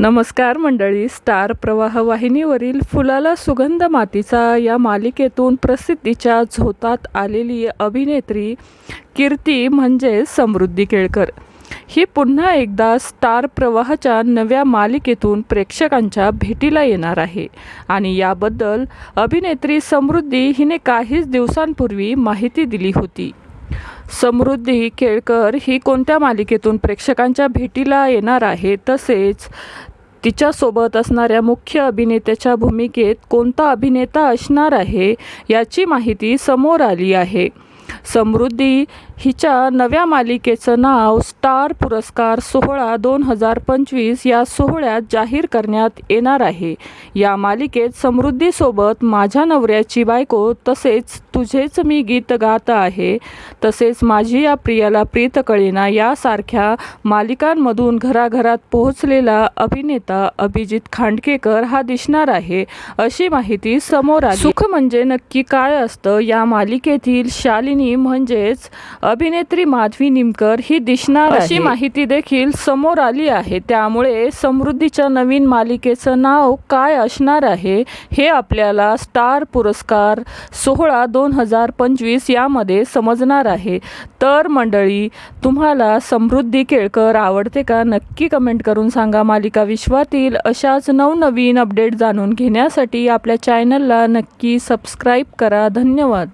नमस्कार मंडळी स्टार प्रवाह वाहिनीवरील फुलाला सुगंध मातीचा या मालिकेतून प्रसिद्धीच्या झोतात आलेली अभिनेत्री कीर्ती म्हणजे समृद्धी केळकर. ही पुन्हा एकदा स्टार प्रवाहाच्या नव्या मालिकेतून प्रेक्षकांच्या भेटीला येणार आहे आणि याबद्दल अभिनेत्री समृद्धी हिने काहीच दिवसांपूर्वी माहिती दिली होती. समृद्धी केळकर ही कोणत्या मालिकेतून प्रेक्षकांच्या भेटीला येणार आहे? तसेच तिच्यासोबत असणाऱ्या मुख्य अभिनेत्याच्या भूमिकेत कोणता अभिनेता असणार आहे? याची माहिती समोर आली आहे. समृद्धी. हिच्या नव्या मालिकेचं नाव स्टार पुरस्कार सोहळा दोन हजार पंचवीस या सोहळ्यात जाहीर करण्यात येणार आहे. या मालिकेत समृद्धीसोबत माझ्या नवऱ्याची बायको तसेच तुझेच मी गीत गात आहे. तसेच माझी या प्रियाला प्रीत कळेना यासारख्या मालिकांमधून घराघरात पोहोचलेला अभिनेता अभिजित खांडकेकर हा दिसणार आहे अशी माहिती समोर आली. सुख म्हणजे नक्की काय असतं या मालिकेतील शालिनी म्हणजेच अभिनेत्री माधवी निमकर ही दिसणार अशी माहिती देखील समोर आली आहे. त्यामुळे समृद्धीच्या नवीन मालिकेचं नाव काय असणार आहे हे आपल्याला स्टार पुरस्कार सोहळा दोन हजार पंचवीस यामध्ये समजणार आहे. तर मंडळी तुम्हाला समृद्धी केळकर आवडते का? नक्की कमेंट करून सांगा. मालिका विश्वातील अशाच नवनवीन अपडेट जाणून घेण्यासाठी आपल्या चॅनलला नक्की सबस्क्राईब करा. धन्यवाद.